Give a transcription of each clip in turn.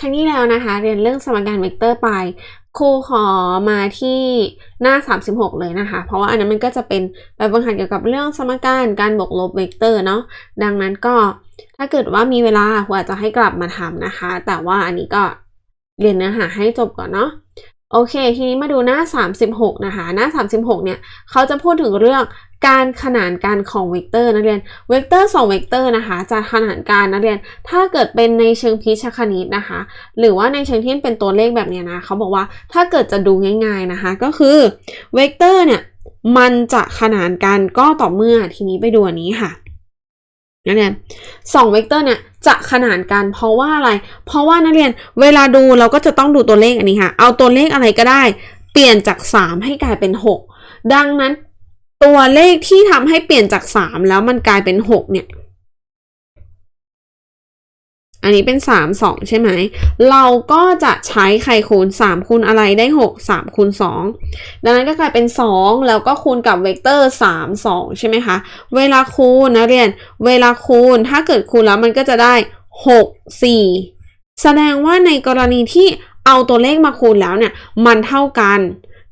ครั้งที่แล้วนะคะ เรียนเรื่องสมการเวกเตอร์ไปครูขอมาที่หน้า 36 เลยนะคะ เพราะว่าอันนั้นมันก็จะเป็นแบบบังคับเกี่ยวกับเรื่องสมการการบวกลบเวกเตอร์เนาะดังนั้นก็ถ้าเกิดว่ามีเวลาครูอาจจะให้กลับมาทำนะคะ แต่ว่าอันนี้ก็เรียนเนื้อหาให้จบก่อนเนาะโอเค ทีนี้มาดูหน้า 36 นะคะ หน้า 36 เนี่ย เขาจะพูดถึงเรื่อง การขนานกันของเวกเตอร์นักเรียน เวกเตอร์2เวกเตอร์นะคะ จะขนานกันนักเรียน ถ้าเกิดเป็นในเชิงพิชคณิตนะคะ หรือว่าในเชิงที่เป็นตัวเลขแบบนี้นะ เขาบอกว่าถ้าเกิดจะดูง่ายๆนะคะ ก็คือเวกเตอร์เนี่ยมันจะขนานกันก็ต่อเมื่อทีนี้ไปดูอันนี้ค่ะนักเรียนสองเวกเตอร์เนี่ยจะขนานกันเพราะว่าอะไร เพราะว่านักเรียนเวลาดูเราก็จะต้องดูตัวเลขอันนี้ค่ะ เอาตัวเลขอะไรก็ได้ เปลี่ยนจาก 3 ให้กลายเป็น 6 ดังนั้น ตัวเลขที่ทำให้เปลี่ยนจาก3แล้วมันกลายเป็น6เนี่ย อันนี้เป็น3 2ใช่ไหม เราก็จะใช้ใครคูณ3คูณอะไรได้6 3คูณ2ดังนั้นก็กลายเป็น2แล้วก็คูณกับเวกเตอร์3 2ใช่ไหมคะ เวลาคูณนะเรียน เวลาคูณถ้าเกิดคูณแล้วมันก็จะได้6 4แสดงว่าในกรณีที่เอาตัวเลขมาคูณแล้วเนี่ย มันเท่ากัน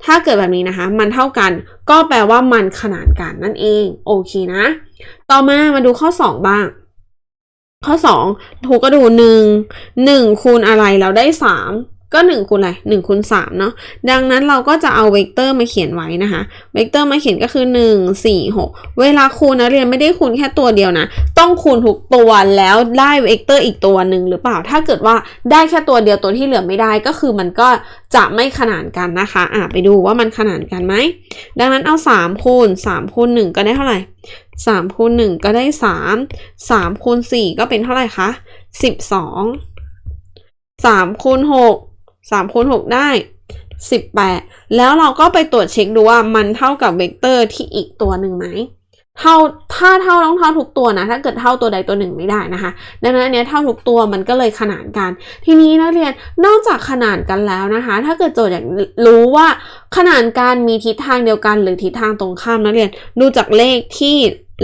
ถ้าเกิดแบบนี้นะคะ มันเท่ากัน ก็แปลว่ามันขนานกันนั่นเอง โอเคนะ ต่อมามาดูข้อ 2 บ้าง ข้อ2ถูกก็ดู 1 1คูณอะไรแล้วได้ 3 ก็1คูณอะไร1คูณ3เนาะดังนั้นเราก็จะเอาเวกเตอร์มาเขียนไว้นะคะ เวกเตอร์มาเขียนก็คือ 1 4 6 เวลาคูณนะเรียนไม่ได้คูณแค่ตัวเดียวนะ ต้องคูณทุกตัวแล้วได้เวกเตอร์อีกตัวหนึ่งหรือเปล่า ถ้าเกิดว่าได้แค่ตัวเดียวตัวที่เหลือไม่ได้ก็คือมันก็จะไม่ขนานกันนะคะอะไปดูว่ามันขนานกันไหม ดังนั้นเอา3คูณ3คูณ1ก็ได้เท่าไหร่3คูณ1ก็ได้ 3 3คูณ4ก็เป็นเท่าไหร่คะ12 3คูณ6 3คูณ6ได้ 18 แล้วเราก็ไปตรวจเช็คดูว่ามันเท่ากับเวกเตอร์ที่อีกตัวหนึ่งไหมเท่าถ้าเท่าต้องเท่าทุกตัวนะ ถ้าเกิดเท่าตัวใดตัวหนึ่งไม่ได้นะคะ ดังนั้นอันเนี้ยเท่าทุกตัวมันก็เลยขนานกัน ทีนี้นักเรียนนอกจากขนานกันแล้วนะคะ ถ้าเกิดโจทย์อยากรู้ว่าขนานการมีทิศทางเดียวกัน หรือทิศทางตรงข้ามนักเรียนดูจากเลขที่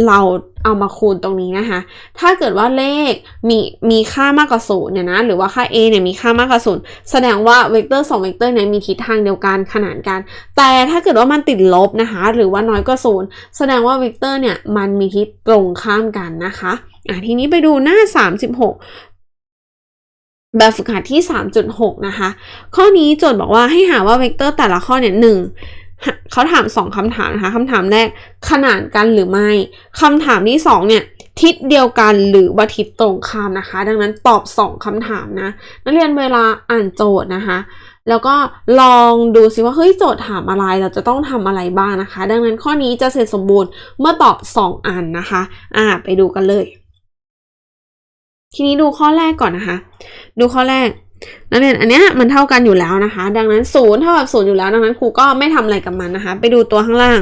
เราเอามาคูณตรงนี้นะคะ ถ้าเกิดว่าเลขมีมีค่ามากกว่าศูนย์เนี่ยนะ หรือว่าค่า a เนี่ยมีค่ามากกว่าศูนย์แสดงว่าเวกเตอร์2เวกเตอร์เนี่ยมีทิศทางเดียวกันขนานกัน แต่ถ้าเกิดว่ามันติดลบนะคะ หรือว่าน้อยกว่าศูนย์แสดงว่าเวกเตอร์เนี่ยมันมีทิศตรงข้ามกันนะคะ อะทีนี้ไปดูหน้า 36แบบฝึกหัดที่ 3.6 นะคะ ข้อนี้โจทย์บอกว่าให้หาว่าเวกเตอร์แต่ละข้อเนี่ยหนึ่ง เขาถามสองคำถามนะคะคำถามแรกขนานกันหรือไม่คำถามที่สองเนี่ยทิศเดียวกันหรือว่าทิศตรงข้ามนะคะ ดังนั้นตอบสองคำถามนะนักเรียนเวลาอ่านโจทย์นะคะ แล้วก็ลองดูซิว่าเฮ้ยโจทย์ถามอะไรเราจะต้องทำอะไรบ้างนะคะ ดังนั้นข้อนี้จะเสร็จสมบูรณ์เมื่อตอบสองอันนะคะ อ่าไปดูกันเลย ทีนี้ดูข้อแรกก่อนนะคะ ดูข้อแรก นักเรียนอันเนี้ยมันเท่ากันอยู่แล้วนะคะ ดังนั้นศูนย์เท่ากับศูนย์อยู่แล้ว ดังนั้นครูก็ไม่ทำอะไรกับมันนะคะ ไปดูตัวข้างล่าง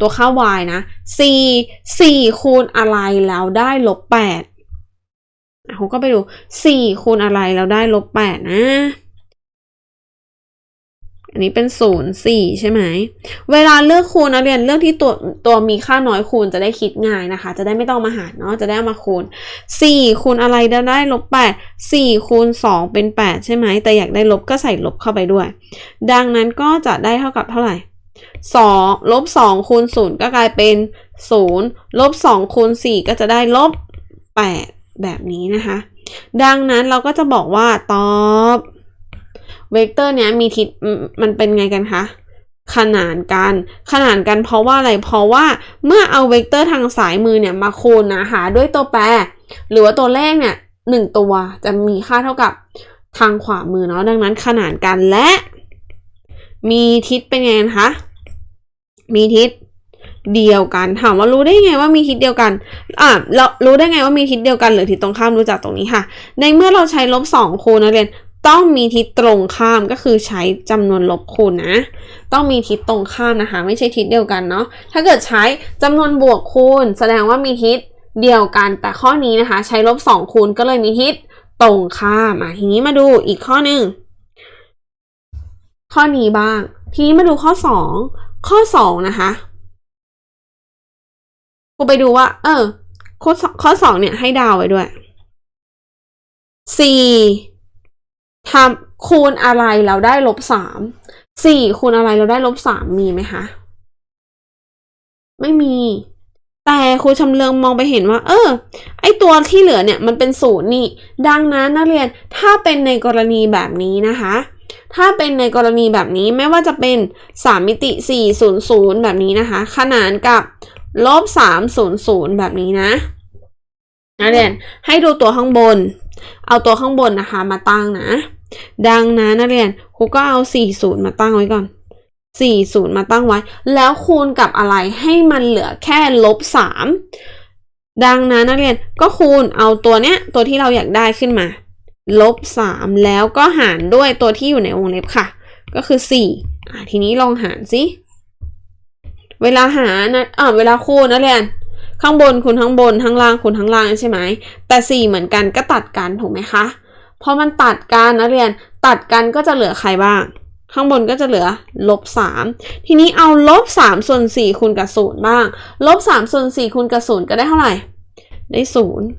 ตัวค่า y นะ c 4คูณอะไรแล้วได้ลบ8ครูก็ไปดู 4 คูณอะไรแล้วได้ลบ8นะ อันนี้เป็นศูนย์สี่ใช่ไหม เวลาเลือกคูณนักเรียนเลือกที่ตัวตัวมีค่าน้อยคูณจะได้คิดง่ายนะคะ จะได้ไม่ต้องมาหารเนาะจะได้มาคูณสี่คูณอะไรได้ได้ลบแปดสี่คูณสองเป็นแปดใช่ไหมแต่อยากได้ลบก็ใส่ลบเข้าไปด้วย ดังนั้นก็จะได้เท่ากับเท่าไหร่สองลบสองคูณศูนย์ก็กลายเป็นศูนย์ลบสองคูณสี่ก็จะได้ลบแปดแบบนี้นะคะ ดังนั้นเราก็จะบอกว่าตอบ เวกเตอร์เนี้ยมีทิศมันเป็นไงกันคะขนานกัน ขนานกันเพราะว่าอะไร เพราะว่าเมื่อเอาเวกเตอร์ทางสายมือเนี่ยมาคูณนะหาด้วยตัวแปร หรือว่าตัวเลขเนี่ยหนึ่งตัวจะมีค่าเท่ากับทางขวามือเนาะดังนั้นขนานกันและ มีทิศเป็นไงคะมีทิศเดียวกันถามว่ารู้ได้ไงว่ามีทิศเดียวกันอ่าเรารู้ได้ไงว่ามีทิศเดียวกันหรือทิศตรงข้ามรู้จักตรงนี้ค่ะ ในเมื่อเราใช้ลบสองคูณนักเรียน ต้องมีทิศตรงข้ามก็คือใช้จำนวนลบคูณนะ ต้องมีทิศตรงข้ามนะคะ ไม่ใช่ทิศเดียวกันเนาะถ้าเกิดใช้จำนวนบวกคูณ แสดงว่ามีทิศเดียวกัน แต่ข้อนี้นะคะ ใช้ลบสองคูณก็เลยมีทิศตรงข้ามอะทีนี้มาดูอีกข้อหนึ่งข้อนี้บ้าง ทีนี้มาดูข้อสองข้อสองนะคะกูไปดูว่า เออ ข้อข้อสองเนี่ยให้ดาวไว้ด้วยสี่ำคูณอะไรเราได้ลบสามสี่คูณอะไรเราได้ลบสามมีไหมคะไม่มี แต่ครูชำเลืองมองไปเห็นว่า เออ ไอตัวที่เหลือเนี่ยมันเป็นศูนย์นี่ ดังนั้นนักเรียนถ้าเป็นในกรณีแบบนี้นะคะ ถ้าเป็นในกรณีแบบนี้ไม่ว่าจะเป็น3มิติ400แบบนี้นะคะ ขนานกับลบ300แบบนี้นะนักเรียนให้ดูตัวข้างบน เอาตัวข้างบนนะคะมาตั้งนะ ดังนั้นนักเรียนครูก็เอา 40 มาตั้งไว้ก่อน 40 มาตั้งไว้ แล้วคูณกับอะไรให้มันเหลือแค่ลบ 3 ดังนั้นนักเรียนก็คูณเอาตัวเนี้ยตัวที่เราอยากได้ขึ้นมาลบ 3 แล้วก็หารด้วยตัวที่อยู่ในวงเล็บค่ะ ก็คือ 4 อะทีนี้ลองหารสิเวลาหารนะอ่าเวลาคูณนักเรียนข้างบนคูณข้างบนข้างล่างคูณข้างล่างใช่ไหมแต่ 4 เหมือนกันก็ตัดกันถูกไหมคะ พอมันตัดกันนักเรียนตัดกันก็จะเหลือใครบ้าง ข้างบนก็จะเหลือลบ3ทีนี้เอาลบ3ส่วน4คูณกับ0บ้างลบ3ส่วน4คูณกับ0ก็ได้เท่าไหร่ ได้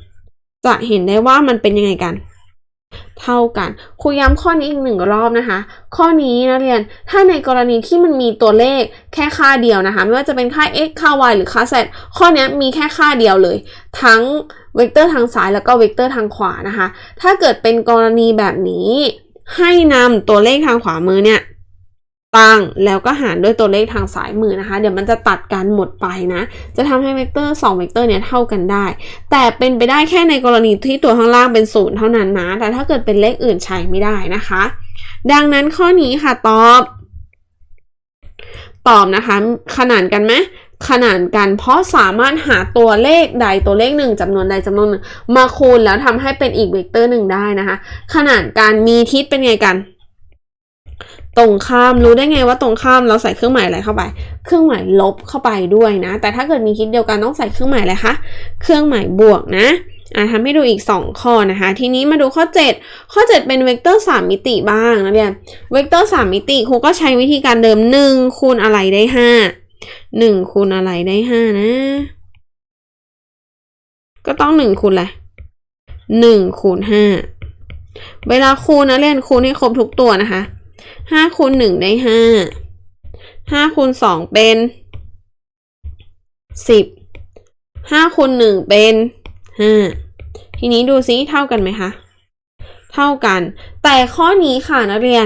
0 จะเห็นได้ว่ามันเป็นยังไงกัน เท่ากันครูย้ำข้อนี้อีกหนึ่งรอบนะคะ ข้อนี้นะเรียนถ้าในกรณีที่มันมีตัวเลขแค่ค่าเดียวนะคะ ไม่ว่าจะเป็นค่า x ค่า y หรือค่า z ข้อนี้มีแค่ค่าเดียวเลย ทั้ง เวกเตอร์ทางซ้ายแล้วก็เวกเตอร์ทางขวานะคะ ถ้าเกิดเป็นกรณีแบบนี้ ให้นำตัวเลขทางขวามือเนี่ยตั้งแล้วก็หารด้วยตัวเลขทางซ้ายมือนะคะ เดี๋ยวมันจะตัดกันหมดไปนะ จะทำให้เวกเตอร์2เวกเตอร์เนี่ยเท่ากันได้ แต่เป็นไปได้แค่ในกรณีที่ตัวข้างล่างเป็นศูนย์เท่านั้นนะ แต่ถ้าเกิดเป็นเลขอื่นใช้ไม่ได้นะคะ ดังนั้นข้อนี้ค่ะตอบ ตอบนะคะ ขนานกันไหม ขนานกัน เพราะสามารถหาตัวเลขใดตัวเลขหนึ่งจำนวนใดจำนวนหนึ่งมาคูณแล้วทำให้เป็นอีกเวกเตอร์หนึ่งได้นะคะ ขนานการมีทิศเป็นไงกัน ตรงข้ามรู้ได้ไงว่าตรงข้ามเราใส่เครื่องหมายอะไรเข้าไป เครื่องหมายลบเข้าไปด้วยนะ แต่ถ้าเกิดมีทิศเดียวกันต้องใส่เครื่องหมายอะไรคะเครื่องหมายบวกนะอ่าทำให้ดูอีก 2 ข้อนะคะ ทีนี้มาดูข้อ 7 ข้อ 7 เป็นเวกเตอร์ 3 มิติบ้างนะเรียนเวกเตอร์ 3 มิติครูก็ใช้วิธีการเดิม 1 คูณอะไรได้ 5 1คูณอะไรได้5นะ ก็ต้อง1คูณอะไร1คูณ5เวลาคูณนะเรียนคูณให้ครบทุกตัวนะคะ5คูณ1ได้5 5คูณ2เป็น10 5คูณ1เป็นห้าทีนี้ดูซิเท่ากันไหมคะเท่ากัน แต่ข้อนี้ค่ะนักเรียน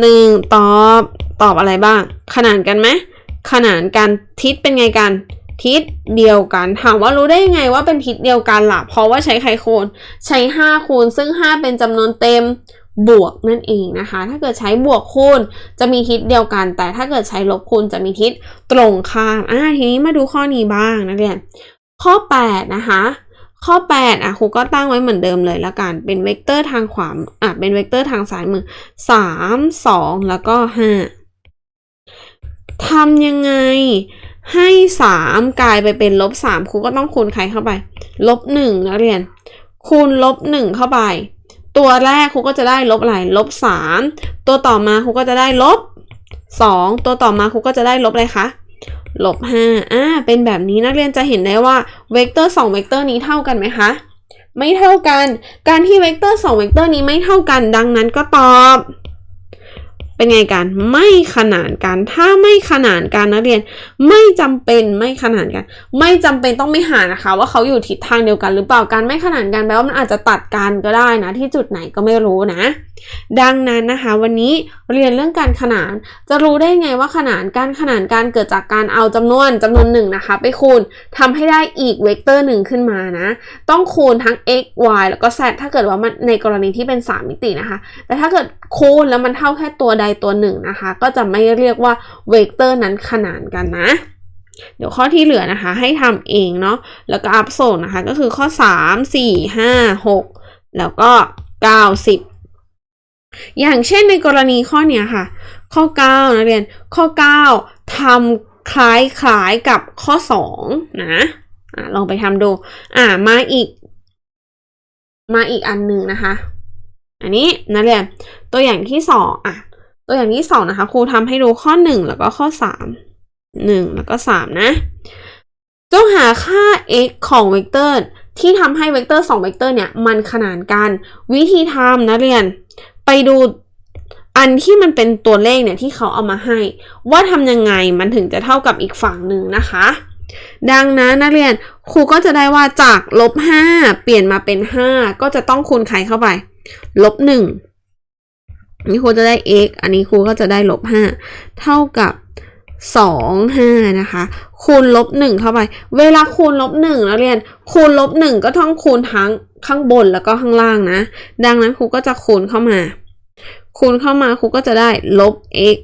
หนึ่งตอบตอบอะไรบ้าง ขนานกันไหม ขนานกันทิศเป็นไงกัน ทิศเดียวกันถามว่ารู้ได้ยังไงว่าเป็นทิศเดียวกันล่ะเพราะว่าใช้ไขโคนใช้ 5 คูณ ซึ่ง 5 เป็นจำนวนเต็มบวกนั่นเองนะคะ ถ้าเกิดใช้บวกคูณจะมีทิศเดียวกัน แต่ถ้าเกิดใช้ลบคูณจะมีทิศตรงข้ามอ่าทีนี้มาดูข้อนี้บ้างนักเรียนข้อ 8 นะคะ ข้อ 8 อะครูก็ตั้งไว้เหมือนเดิมเลยละกัน เป็นเวกเตอร์ทางขวาอะเป็นเวกเตอร์ทางซ้ายมือ 3 2 แล้วก็ 5 ทำยังไงให้3กลายไปเป็นลบ3ครูก็ต้องคูณใครเข้าไป ลบ1นักเรียน คูณลบ1เข้าไป ตัวแรกครูก็จะได้ลบอะไรลบ3ตัวต่อมาครูก็จะได้ลบ2ตัวต่อมาครูก็จะได้ลบอะไรคะลบห้าอ่าเป็นแบบนี้นักเรียนจะเห็นได้ว่าเวกเตอร์2เวกเตอร์นี้เท่ากันไหมคะไม่เท่ากัน การที่เวกเตอร์2เวกเตอร์นี้ไม่เท่ากัน ดังนั้นก็ตอบ เป็นไงกันไม่ขนานกัน ถ้าไม่ขนานกันนักเรียน ไม่จำเป็นไม่ขนานกัน ไม่จำเป็นต้องไม่หานะคะ ว่าเขาอยู่ทิศทางเดียวกันหรือเปล่าการไม่ขนานกันแปลว่ามันอาจจะตัดกันก็ได้นะ ที่จุดไหนก็ไม่รู้นะดังนั้นนะคะวันนี้เรียนเรื่องการขนาน จะรู้ได้ไงว่าขนานการขนานการเกิดจากการเอาจำนวนจำนวนหนึ่งนะคะ ไปคูณทำให้ได้อีกเวกเตอร์หนึ่งขึ้นมานะ ต้องคูณทั้ง x y แล้วก็ z ถ้าเกิดว่ามันในกรณีที่เป็น 3 มิตินะคะแต่ถ้าเกิดคูณแล้วมันเท่าแค่ตัวใดตัวหนึ่งนะคะ ก็จะไม่เรียกว่าเวกเตอร์นั้นขนานกันนะเดี๋ยวข้อที่เหลือนะคะ ให้ทำเองเนาะแล้วก็อัพโซนนะคะ ก็คือข้อ 3 4 5 6 แล้วก็ 90 อย่างเช่นในกรณีข้อเนี้ยค่ะ ข้อ 9นักเรียน ข้อ 9ทำคล้ายคล้ายๆกับข้อ 2 นะอะลองไปทำดู อ่ามาอีก มาอีกอันหนึ่งนะคะ อันนี้นักเรียน ตัวอย่างที่สองอะ ตัวอย่างที่สองนะคะ ครูทำให้ดูข้อ 1 แล้วก็ข้อ 3 1 แล้วก็ 3 นะจงหาค่า x ของเวกเตอร์ที่ทำให้เวกเตอร์ 2 เวกเตอร์เนี่ย มันขนานกัน วิธีทำนักเรียน ไปดูอันที่มันเป็นตัวเลขเนี่ยที่เขาเอามาให้ ว่าทำยังไงมันถึงจะเท่ากับอีกฝั่งหนึ่งนะคะ ดังนั้นนักเรียนครูก็จะได้ว่าจากลบห้าเปลี่ยนมาเป็นห้าก็จะต้องคูณใครเข้าไปลบหนึ่งนี่ครูจะได้ x อันนี้ครูก็จะได้ลบห้าเท่ากับสองห้านะคะ คูณลบหนึ่งเข้าไป เวลาคูณลบหนึ่งนักเรียน คูณลบหนึ่งก็ต้องคูณทั้ง ข้างบนแล้วก็ข้างล่างนะ ดังนั้นครูก็จะคูณเข้ามา คูณเข้ามาครูก็จะได้ลบ x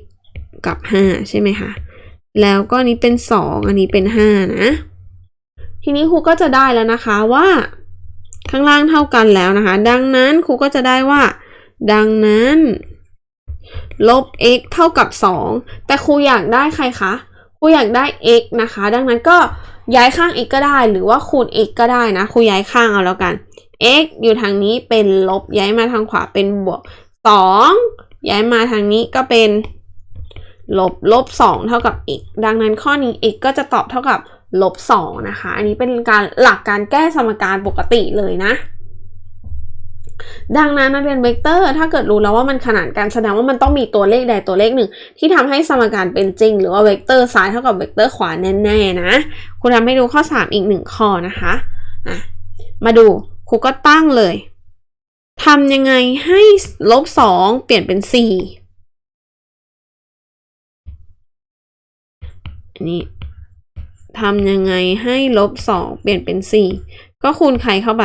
กับห้าใช่ไหมคะ แล้วก็อันนี้เป็นสองอันนี้เป็นห้านะ ทีนี้ครูก็จะได้แล้วนะคะว่า ข้างล่างเท่ากันแล้วนะคะ ดังนั้นครูก็จะได้ว่า ดังนั้นลบ x เท่ากับ 2 แต่ครูอยากได้ใครคะ ครูอยากได้ x นะคะ ดังนั้นก็ย้ายข้าง x ก็ได้ หรือว่าคูณ x ก็ได้นะ ครูย้ายข้างเอาแล้วกัน x อยู่ทางนี้เป็นลบ ย้ายมาทางขวาเป็นบวก 2 ย้ายมาทางนี้ก็เป็นลบลบ 2 เท่ากับ x ดังนั้นข้อนี้ x ก็จะตอบเท่ากับลบ 2 นะคะ อันนี้เป็นการหลักการแก้สมการปกติเลยนะ ดังนั้นนักเรียนเวกเตอร์ถ้าเกิดรู้แล้วว่ามันขนานกันแสดงว่ามันต้องมีตัวเลขใดตัวเลขหนึ่ง ที่ทำให้สมการเป็นจริง หรือว่าเวกเตอร์ซ้ายเท่ากับเวกเตอร์ขวาแน่ๆนะครูทำให้ดูข้อ 3 อีกหนึ่งข้อนะคะะมาดู ครูก็ตั้งเลยทำยังไงให้ลบ2เปลี่ยนเป็น4อันนี้ทำยังไงให้ลบ2เปลี่ยนเป็น4ก็คูณใครเข้าไป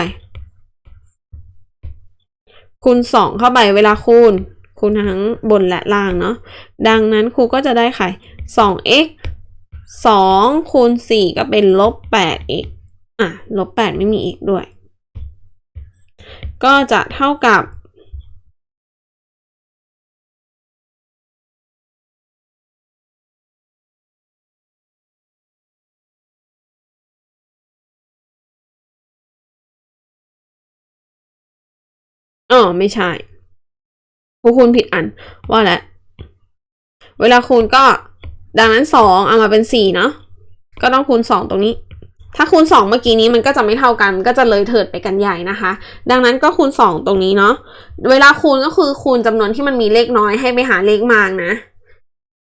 คูณ2เข้าไปเวลาคูณ คูณทั้งบนและล่างเนาะดังนั้นครูก็จะได้ไข่ 2x 2คูณ4ก็เป็นลบ 8x อะลบ8ไม่มี x ด้วย ก็จะเท่ากับ อ๋อ ไม่ใช่คูคูณผิดอัน ว่าแล้ว เวลาคูณก็ดังนั้นสองเอามาเป็นสี่เนาะ ก็ต้องคูณสองตรงนี้ ถ้าคูณสองเมื่อกี้นี้มันก็จะไม่เท่ากัน ก็จะเลยเถิดไปกันใหญ่นะคะ ดังนั้นก็คูณสองตรงนี้เนาะเวลาคูณก็คือคูณจำนวนที่มันมีเลขน้อยให้ไปหาเลขมากนะ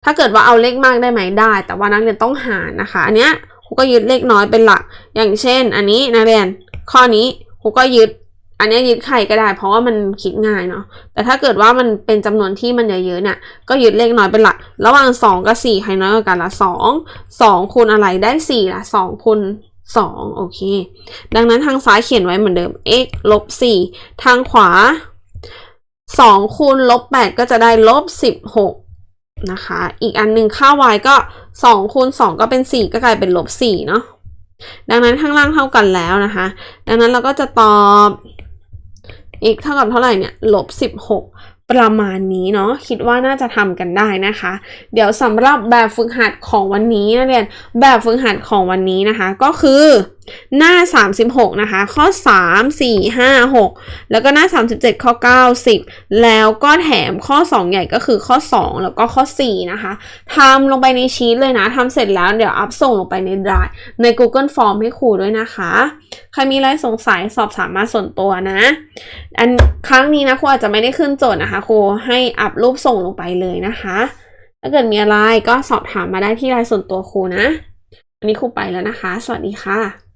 ถ้าเกิดว่าเอาเลขมากได้ไหมได้ แต่ว่านักเรียนต้องหารนะคะ อันเนี้ยครูก็ยึดเลขน้อยเป็นหลัก อย่างเช่น อันนี้นักเรียนข้อนี้ครูก็ยึด อันนี้ยยึดใครก็ได้ เพราะว่ามันคิดง่ายเนาะ แต่ถ้าเกิดว่ามันเป็นจำนวนที่มันเยอะๆเนี่ย ก็ยึดเลขน้อยเป็นหลัก ระหว่างสองกับสี่ใครน้อยกว่ากันละสองสองคูณอะไรได้สี่ละสองคูณสองโอเค ดังนั้นทางซ้ายเขียนไว้เหมือนเดิม x ลบสี่ทางขวาสองคูณลบแปดก็จะได้ลบสิบหกนะคะ อีกอันหนึ่งค่า y ก็สองคูณสองก็เป็นสี่ก็กลายเป็นลบสี่เนาะ ดังนั้นข้างล่างเท่ากันแล้วนะคะ ดังนั้นเราก็จะตอบ x เท่ากับเท่าไหร่เนี่ยลบสิบหกประมาณนี้เนาะคิดว่าน่าจะทำกันได้นะคะ เดี๋ยวสำหรับแบบฝึกหัดของวันนี้นะเรียนแบบฝึกหัดของวันนี้นะคะ ก็คือ หน้า 36 นะคะ ข้อ 3 4 5 6 แล้วก็หน้า 37 ข้อ 9 10 แล้วก็แถมข้อ 2 ใหญ่ก็คือข้อ 2 แล้วก็ข้อ 4 นะคะทำลงไปในชีตเลยนะทำเสร็จแล้วเดี๋ยวอัพส่งลงไปในไดร์ใน Google Form ให้ครูด้วยนะคะ ใครมีอะไรสงสัยสอบถามมาส่วนตัวนะ อันครั้งนี้นะครูอาจจะไม่ได้ขึ้นโจทย์นะคะครูให้อัพรูปส่งลงไปเลยนะคะ ถ้าเกิดมีอะไรก็สอบถามมาได้ที่ไลน์ส่วนตัวครูนะวันนี้ครูไปแล้วนะคะ สวัสดีค่ะ